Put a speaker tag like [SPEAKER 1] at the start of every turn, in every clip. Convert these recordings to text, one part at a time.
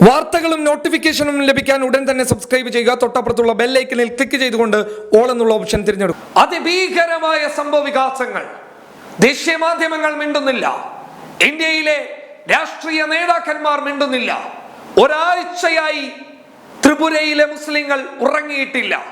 [SPEAKER 1] വാർത്തകളും നോട്ടിഫിക്കേഷനും ലഭിക്കാൻ ഉടൻ തന്നെ സബ്സ്ക്രൈബ് ചെയ്യുക. തൊട്ടപ്പുറത്തുള്ള ബെല്ലൈക്കനിൽ ക്ലിക്ക് ചെയ്തുകൊണ്ട് ഓൾ എന്നുള്ള ഓപ്ഷൻ തിരഞ്ഞെടുക്കും അതിഭീകരമായ സംഭവ വികാസങ്ങൾ. ദേശീയ മാധ്യമങ്ങൾ മിണ്ടുന്നില്ല. ഇന്ത്യയിലെ രാഷ്ട്രീയ നേതാക്കന്മാർ മിണ്ടുന്നില്ല. ഒരാഴ്ചയായി ത്രിപുരയിലെ മുസ്ലിങ്ങൾ ഉറങ്ങിയിട്ടില്ല.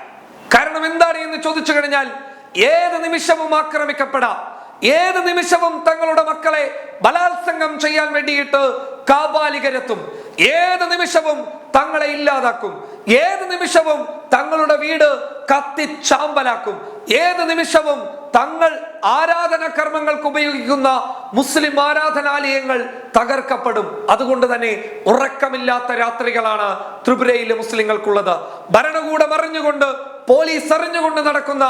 [SPEAKER 1] കാരണം എന്താണ് എന്ന് ചോദിച്ചു കഴിഞ്ഞാൽ ഏത് നിമിഷവും ആക്രമിക്കപ്പെടാം. ഏത് നിമിഷവും തങ്ങളുടെ മക്കളെ ബലാത്സംഗം ചെയ്യാൻ വേണ്ടിയിട്ട് കാബാലികരെത്തും. ഏത് നിമിഷവും തങ്ങളെ ഇല്ലാതാക്കും. ഏത് നിമിഷവും തങ്ങളുടെ വീട് കത്തിച്ചാമ്പലാക്കും ഏത് നിമിഷവും തങ്ങൾ ആരാധന കർമ്മങ്ങൾക്ക് ഉപയോഗിക്കുന്ന മുസ്ലിം ആരാധനാലയങ്ങൾ തകർക്കപ്പെടും. അതുകൊണ്ട് തന്നെ ഉറക്കമില്ലാത്ത രാത്രികളാണ് ത്രിപുരയിലെ മുസ്ലിങ്ങൾക്കുള്ളത്. ഭരണകൂടം അറിഞ്ഞുകൊണ്ട് പോലീസ് അറിഞ്ഞുകൊണ്ട് നടക്കുന്ന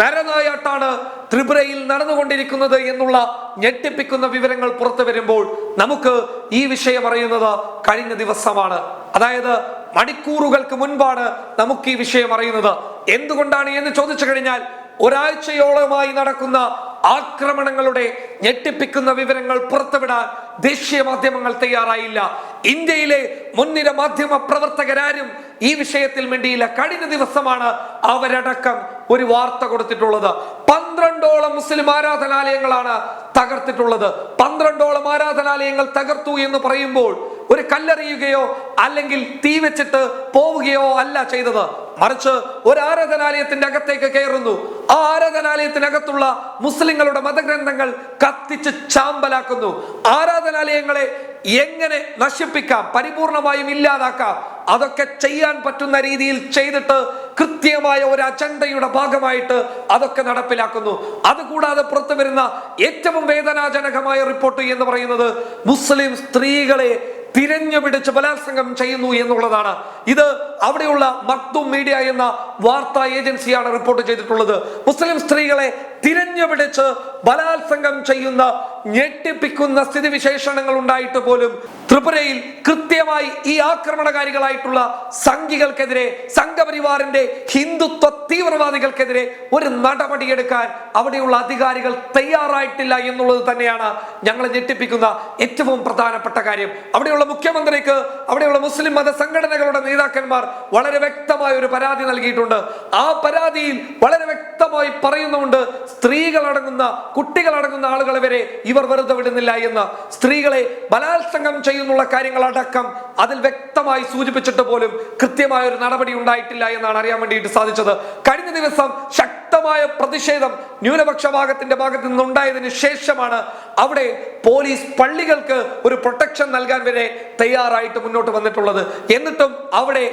[SPEAKER 1] നരനായാട്ടാണ് ത്രിപുരയിൽ നടന്നുകൊണ്ടിരിക്കുന്നത് എന്നുള്ള ഞെട്ടിപ്പിക്കുന്ന വിവരങ്ങൾ പുറത്തു വരുമ്പോൾ നമുക്ക് ഈ വിഷയം അറിയുന്നത് കഴിഞ്ഞ ദിവസമാണ്. അതായത് മണിക്കൂറുകൾക്ക് മുൻപാണ് നമുക്ക് ഈ വിഷയം അറിയുന്നത്. എന്തുകൊണ്ടാണ് എന്ന് ചോദിച്ചു കഴിഞ്ഞാൽ ഒരാഴ്ചയോളമായി നടക്കുന്ന ആക്രമണങ്ങളുടെ ഞെട്ടിപ്പിക്കുന്ന വിവരങ്ങൾ പുറത്തുവിടാൻ ദേശീയ മാധ്യമങ്ങൾ തയ്യാറായില്ല. ഇന്ത്യയിലെ മുൻനിര മാധ്യമ പ്രവർത്തകരാരും ഈ വിഷയത്തിൽ മിണ്ടിയില്ല. കഴിഞ്ഞ ദിവസമാണ് അവരടക്കം ഒരു വാർത്ത കൊടുത്തിട്ടുള്ളത്. പന്ത്രണ്ടോളം മുസ്ലിം ആരാധനാലയങ്ങളാണ് തകർത്തിട്ടുള്ളത്. പന്ത്രണ്ടോളം ആരാധനാലയങ്ങൾ തകർത്തു എന്ന് പറയുമ്പോൾ ഒരു കല്ലെറിയുകയോ അല്ലെങ്കിൽ തീ വെച്ചിട്ട് പോവുകയോ അല്ല ചെയ്തത്. മറിച്ച് ഒരു ആരാധനാലയത്തിന്റെ അകത്തേക്ക് കയറുന്നു. ആരാധനാലയത്തിനകത്തുള്ള മുസ്ലിങ്ങളുടെ മതഗ്രന്ഥങ്ങൾ കത്തിച്ച് ചാമ്പലാക്കുന്നു. ആരാധനാലയങ്ങളെ എങ്ങനെ നശിപ്പിക്കാം? പരിപൂർണമായും ഇല്ലാതാക്കാം. അതൊക്കെ ചെയ്യാൻ പറ്റുന്ന രീതിയിൽ ചെയ്തിട്ട് കൃത്യമായ ഒരു അജണ്ടയുടെ ഭാഗമായിട്ട് അതൊക്കെ നടപ്പിലാക്കുന്നു. അതുകൂടാതെ പുറത്തു വരുന്ന ഏറ്റവും വേദനാജനകമായ റിപ്പോർട്ട് എന്ന് പറയുന്നത് മുസ്ലിം സ്ത്രീകളെ തിരഞ്ഞു പിടിച്ച് ബലാത്സംഗം ചെയ്യുന്നു എന്നുള്ളതാണ്. ഇത് അവിടെയുള്ള മക്തും മീഡിയ എന്ന വാർത്താ ഏജൻസിയാണ് റിപ്പോർട്ട് ചെയ്തിട്ടുള്ളത്. മുസ്ലിം സ്ത്രീകളെ തിരഞ്ഞു പിടിച്ച് ബലാത്സംഗം ചെയ്യുന്ന ഞെട്ടിപ്പിക്കുന്ന സ്ഥിതിവിശേഷണങ്ങൾ ഉണ്ടായിട്ട് പോലും ത്രിപുരയിൽ കൃത്യമായി ഈ ആക്രമണകാരികളായിട്ടുള്ള സംഘികൾക്കെതിരെ സംഘപരിവാറിന്റെ ഹിന്ദുത്വ തീവ്രവാദികൾക്കെതിരെ ഒരു നടപടിയെടുക്കാൻ അവിടെയുള്ള അധികാരികൾ തയ്യാറായിട്ടില്ല എന്നുള്ളത് തന്നെയാണ് ഞങ്ങളെ ഞെട്ടിപ്പിക്കുന്ന ഏറ്റവും പ്രധാനപ്പെട്ട കാര്യം. അവിടെയുള്ള മുഖ്യമന്ത്രിക്ക് അവിടെയുള്ള മുസ്ലിം മത സംഘടനകളുടെ നേതാക്കന്മാർ വളരെ വ്യക്തമായ ഒരു പരാതി നൽകിയിട്ടുണ്ട്. ആ പരാതിയിൽ വളരെ വ്യക്തമായി പറയുന്നുണ്ട് സ്ത്രീകളടങ്ങുന്ന കുട്ടികളടങ്ങുന്ന ആളുകളെ വരെ ഇവർ വെറുതെ വിടുന്നില്ല എന്ന് സ്ത്രീകളെ ബലാത്സംഗം ചെയ്യുന്നുള്ള കാര്യങ്ങളടക്കം അതിൽ വ്യക്തമായി സൂചിപ്പിച്ചിട്ട് പോലും കൃത്യമായ ഒരു നടപടി ഉണ്ടായിട്ടില്ല എന്നാണ് അറിയാൻ വേണ്ടിയിട്ട് സാധിച്ചത്. കഴിഞ്ഞ ദിവസം ശക്തമായ പ്രതിഷേധം ന്യൂനപക്ഷ ഭാഗത്തിന്റെ ഭാഗത്ത് നിന്നുണ്ടായതിനു ശേഷമാണ് അവിടെ പോലീസ് പള്ളികൾക്ക് ഒരു പ്രൊട്ടക്ഷൻ നൽകാൻ വരെ തയ്യാറായിട്ട് മുന്നോട്ട് വന്നിട്ടുള്ളത്. എന്നിട്ടും അവിടെ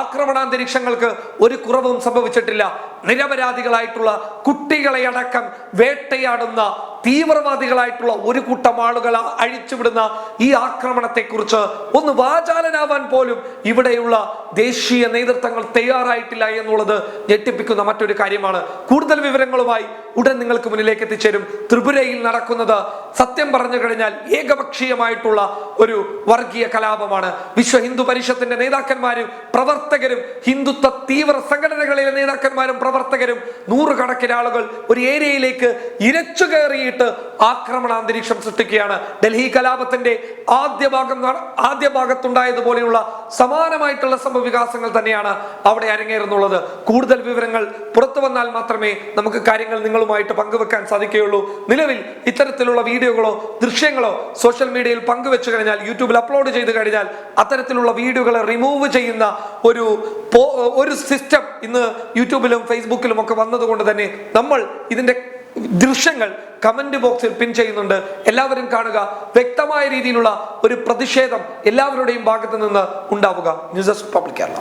[SPEAKER 1] ആക്രമണാന്തരീക്ഷങ്ങൾക്ക് ഒരു കുറവും സംഭവിച്ചിട്ടില്ല. നിരപരാധികളായിട്ടുള്ള കുട്ടികളെ അടക്കം വേട്ടയാടുന്ന തീവ്രവാദികളായിട്ടുള്ള ഒരു കൂട്ടം ആളുകൾ അഴിച്ചുവിടുന്ന ഈ ആക്രമണത്തെക്കുറിച്ച് ഒന്ന് വാചാലനാവാൻ പോലും ഇവിടെയുള്ള ദേശീയ നേതൃത്വങ്ങൾ തയ്യാറായിട്ടില്ല എന്നുള്ളത് ഞെട്ടിപ്പിക്കുന്ന മറ്റൊരു കാര്യമാണ്. കൂടുതൽ വിവരങ്ങളുമായി ഉടൻ നിങ്ങൾക്ക് മുന്നിലേക്ക് എത്തിച്ചേരും. ത്രിപുരയിൽ നടക്കുന്നത് സത്യം പറഞ്ഞു കഴിഞ്ഞാൽ ഏകപക്ഷീയമായിട്ടുള്ള ഒരു വർഗീയ കലാപമാണ്. വിശ്വ ഹിന്ദു പരിഷത്തിന്റെ നേതാക്കന്മാരും പ്രവർത്തകരും ഹിന്ദുത്വ തീവ്ര സംഘടനകളിലെ നേതാക്കന്മാരും പ്രവർത്തകരും നൂറുകണക്കിന് ആളുകൾ ഒരു ഏരിയയിലേക്ക് ഇരച്ചു കയറിയിട്ട് ആക്രമണ അന്തരീക്ഷം സൃഷ്ടിക്കുകയാണ്. ഡൽഹി കലാപത്തിന്റെ ആദ്യ ഭാഗം ആദ്യ ഭാഗത്തുണ്ടായതുപോലെയുള്ള സമാനമായിട്ടുള്ള സംഭവ വികാസങ്ങൾ തന്നെയാണ് അവിടെ അരങ്ങേറുന്നുള്ളത്. കൂടുതൽ വിവരങ്ങൾ പുറത്തു വന്നാൽ മാത്രമേ നമുക്ക് കാര്യങ്ങൾ നിങ്ങളുമായിട്ട് പങ്കുവെക്കാൻ സാധിക്കുകയുള്ളൂ. നിലവിൽ ഇത്തരത്തിലുള്ള വീഡിയോകളോ ദൃശ്യങ്ങളോ സോഷ്യൽ മീഡിയയിൽ പങ്കുവെച്ചു കഴിഞ്ഞാൽ യൂട്യൂബിൽ അപ്ലോഡ് ചെയ്ത് കഴിഞ്ഞാൽ അത്തരത്തിലുള്ള വീഡിയോകളെ റിമൂവ് ചെയ്യുന്ന ഒരു ഒരു സിസ്റ്റം ഇന്ന് യൂട്യൂബിലും ഫേസ്ബുക്കിലും ഒക്കെ വന്നതുകൊണ്ട് തന്നെ നമ്മൾ ഇതിന്റെ ദൃശ്യങ്ങൾ കമന്റ് ബോക്സിൽ പിൻ ചെയ്യുന്നുണ്ട്. എല്ലാവരും കാണുക. വ്യക്തമായ രീതിയിലുള്ള ഒരു പ്രതിഷേധം എല്ലാവരുടെയും ഭാഗത്ത് നിന്ന് ഉണ്ടാവുക. News desk public Kerala.